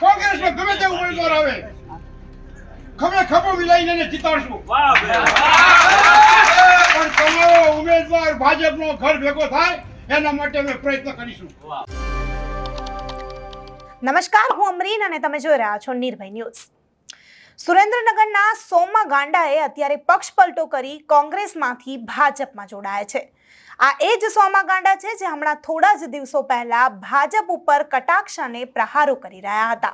કોંગ્રેસનો ગમે તે ઉમેદવાર આવે. ખમે ખભો મિલાઈને એને જીતાડશું. પણ તમારો ઉમેદવાર ભાજપનો ઘર ભેગો થાય એના માટે અમે પ્રયત્ન કરીશું. નમસ્કાર હું અમરીન અને તમે જોઈ રહ્યા છો નિર્ભય ન્યૂઝ. સુરેન્દ્રનગરના સોમા ગાંડાએ અત્યારે પક્ષ પલટો કરી કોંગ્રેસમાંથી ભાજપમાં જોડાયા છે. આ એ જ સોમા ગાંડા છે જે હમણાં થોડા જ દિવસો પહેલા ભાજપ ઉપર કટાક્ષ અને પ્રહારો કરી રહ્યા હતા.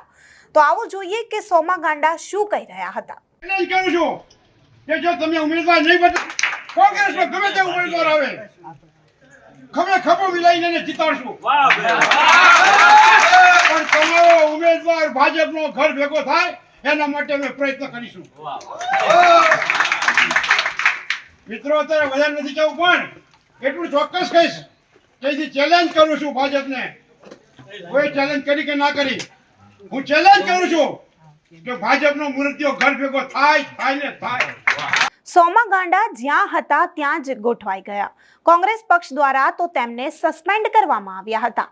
તો આવો જોઈએ કે સોમા ગાંડા શું કહી રહ્યા હતા. કરું છું કે જો તમે ઉમેદવાર નહીં બદલો કોંગ્રેસનો ગમે તે ઉમેદવાર આવે. ખમે ખભો મિલાઈને જીતાડશું. પણ તમારો ઉમેદવાર ભાજપનો ઘર ભેગો થાય એના માટે અમે પ્રયત્ન કરીશું. મિત્રો અત્યારે વધારે નથી કહેવું પણ એટલું ચોક્કસ કહીશ કે ચેલેન્જ કરું છું ભાજપને. કોઈ ચેલેન્જ કરી કે ના કરી? હું ચેલેન્જ કરું છું કે ભાજપનો મૃત્યુ ઘર ભેગો થાય થાય ને થાય. સોમા ગાંડા જ્યાં હતા ત્યાં જ ગોઠવાઈ ગયા. કોંગ્રેસ પક્ષ દ્વારા તો તેમને સસ્પેન્ડ કરવામાં આવ્યા હતા.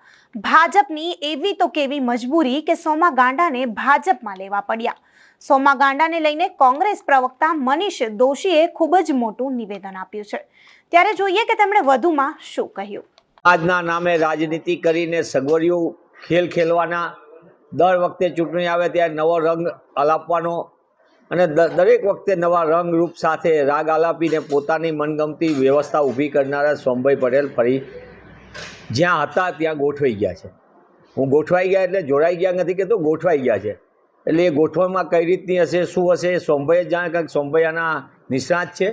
ભાજપની એવી તો કેવી મજબૂરી કે સોમા ગાંડાને ભાજપમાં લેવા પડ્યા. સોમા ગાંડાને લઈને કોંગ્રેસ પ્રવક્તા મનીષ દોશીએ ખૂબ જ મોટું નિવેદન આપ્યું છે. ત્યારે જોઈએ કે તેમણે વધુમાં શું કહ્યું. આજના નામે રાજનીતિ કરીને સગવડિયું ખેલ ખેલવાના. દર વખતે ચૂંટણી આવે ત્યારે નવો રંગ આલાપવાનો અને દરેક વખતે નવા રંગ રૂપ સાથે રાગ આલાપીને પોતાની મનગમતી વ્યવસ્થા ઊભી કરનારા સોમભાઈ પટેલ ફરી જ્યાં હતા ત્યાં ગોઠવાઈ ગયા છે. હું ગોઠવાઈ ગયા એટલે જોડાઈ ગયા નથી કહેતો ગોઠવાઈ ગયા છે. એટલે એ ગોઠવણમાં કઈ રીતની હશે, શું હશે સોમભાઈ જ જાણે કારણ સોમભાઈ નિષ્ણાત છે.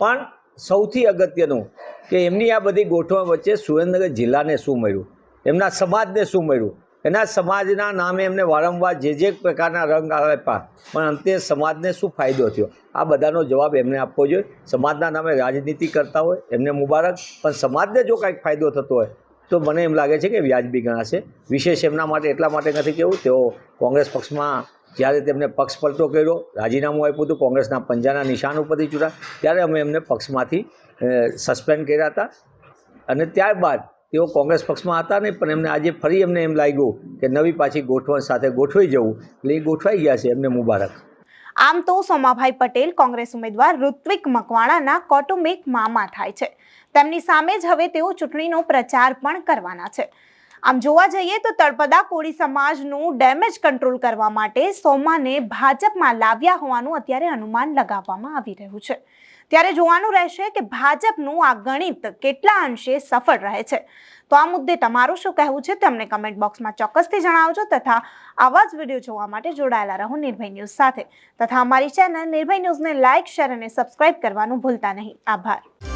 પણ સૌથી અગત્યનું કે એમની આ બધી ગોઠવણ વચ્ચે સુરેન્દ્રનગર જિલ્લાને શું મળ્યું? એમના સમાજને શું મળ્યું? એના સમાજના નામે એમને વારંવાર જે જે પ્રકારના રંગ આપ્યા, પણ અંતે સમાજને શું ફાયદો થયો? આ બધાનો જવાબ એમને આપવો જોઈએ. સમાજના નામે રાજનીતિ કરતા હોય, એમને મુબારક. પણ સમાજને જો કાંઈક ફાયદો થતો હોય, તો મને એમ લાગે છે કે વ્યાજબી ગણાશે. વિશેષ એમના માટે એટલા માટે નથી કહેવું તેઓ કોંગ્રેસ પક્ષમાં જ્યારે તેમને પક્ષ પલટો કર્યો, રાજીનામું આપ્યું હતું, કોંગ્રેસના પંજાના નિશાન ઉપરથી ચૂંટાયા. ત્યારે અમે એમને પક્ષમાંથી સસ્પેન્ડ કર્યા હતા. અને ત્યારબાદ તેઓ કોંગ્રેસ પક્ષમાં હતા નહીં, પણ એમને આજે ફરી એમને એમ લાગ્યું કે નવી પાછી ગોઠવણ સાથે ગોઠવાઈ જવું. એટલે એ ગોઠવાઈ ગયા છે એમને મુબારક. આમ તો સોમાભાઈ પટેલ કોંગ્રેસ ઉમેદવાર ઋત્વિક મકવાણાના કૌટુંબિક મામા થાય છે. તેમની સામે જ હવે તેઓ ચૂંટણીનો પ્રચાર પણ કરવાના છે. આમ જોવા જઈએ તો તળપદા કોળી સમાજનું ડેમેજ કંટ્રોલ કરવા માટે સોમાને ભાજપમાં લાવ્યા હોવાનું અત્યારે અનુમાન લગાવવામાં આવી રહ્યું છે. ત્યારે જોવાનું રહેશે કે ભાજપનું આ ગણિત કેટલા અંશે સફળ રહે છે. તો આ મુદ્દે તમારું શું કહેવું છે તમને કમેન્ટ બોક્સમાં ચોક્કસથી જણાવજો તથા આવા જ વીડિયો જોવા માટે જોડાયેલા રહો નિર્ભય ન્યૂઝ સાથે. તથા અમારી ચેનલ નિર્ભય ન્યૂઝને લાઇક શેર અને સબસ્ક્રાઇબ કરવાનું ભૂલતા નહીં. આભાર.